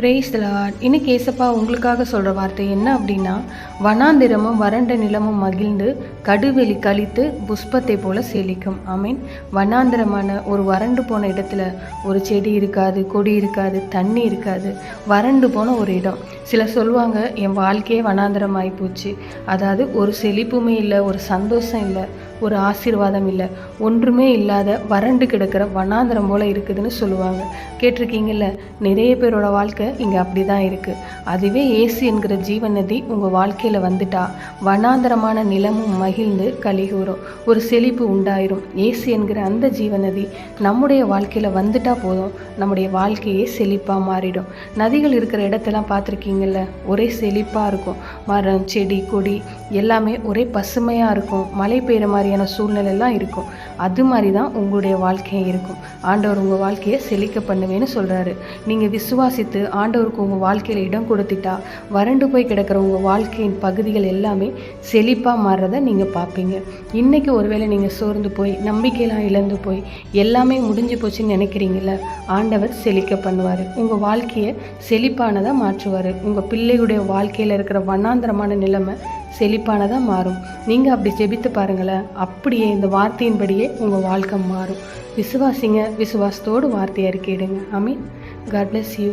Brace Lord. இன்னைக்கு ஏசப்பா உங்களுக்காக சொல்கிற வார்த்தை என்ன அப்படின்னா வனாந்திரமும் வறண்ட நிலமும் மகிழ்ந்து கடுவெளி கழித்து புஷ்பத்தை போல செழிக்கும் ஆமீன். வனாந்திரமான ஒரு வறண்டு போன இடத்துல ஒரு செடி இருக்காது கொடி இருக்காது தண்ணி இருக்காது வறண்டு போன ஒரு இடம். சிலர் சொல்லுவாங்க என் வாழ்க்கையே வனாந்திரம் ஆகிப்போச்சு அதாவது ஒரு செழிப்புமே இல்லை ஒரு சந்தோஷம் இல்லை ஒரு ஆசீர்வாதம் இல்லை. ஒன்றுமே இல்லாத வறண்டு கிடக்கிற வனாந்திரம் போல இருக்குதுன்னு சொல்லுவாங்க. கேட்டிருக்கீங்கல்ல நிறைய பேரோட வாழ்க்கை இங்கே அப்படி தான் இருக்குது அதுவே ஏசு என்கிற ஜீவன் நதி உங்கள் வாழ்க்கையில் வந்துட்டா. வனாந்தரமான நிலமும் மகிழ்ந்து கலிகூறும் ஒரு செழிப்பு உண்டாயிரும். ஏசு என்கிற அந்த ஜீவன் நதி நம்முடைய வாழ்க்கையில் வந்துட்டா போதும். நம்முடைய வாழ்க்கையே செழிப்பாக மாறிடும். நதிகள் இருக்கிற இடத்தெல்லாம் பார்த்துருக்கீங்கல்ல? ஒரே செழிப்பாக இருக்கும். மரம் செடி கொடி எல்லாமே ஒரே பசுமையாக இருக்கும். மழை பெய்கிற மாதிரியான சூழ்நிலைலாம் இருக்கும். அது மாதிரி தான் உங்களுடைய வாழ்க்கையும் இருக்கும். ஆண்டவர் உங்கள் வாழ்க்கையை செழிக்க பண்ணுவேன்னு சொல்கிறாரு நீங்கள் விசுவாசித்து ஆண்டவருக்கு உங்கள் வாழ்க்கையில் இடம் கொடுத்துட்டா வறண்டு போய் கிடக்கிற உங்கள் வாழ்க்கையின் பகுதிகள் எல்லாமே செழிப்பாக மாறுறத நீங்கள் பார்ப்பீங்க. இன்றைக்கி ஒருவேளை நீங்கள் சோர்ந்து போய் நம்பிக்கையெல்லாம் இழந்து போய் எல்லாமே முடிஞ்சு போச்சுன்னு நினைக்கிறீங்கள ஆண்டவர் செழிக்க பண்ணுவார். உங்கள் வாழ்க்கையை செழிப்பானதாக மாற்றுவார். உங்கள் பிள்ளையுடைய வாழ்க்கையில் இருக்கிற வண்ணாந்திரமான நிலைமை செழிப்பானதாக மாறும். நீங்கள் அப்படி ஜெபித்து பாருங்களேன் அப்படியே இந்த வார்த்தையின்படியே உங்கள் வாழ்க்கை மாறும். விசுவாசிங்க விசுவாசத்தோடு வார்த்தையை அறிக்கையிடுங்க I mean God bless you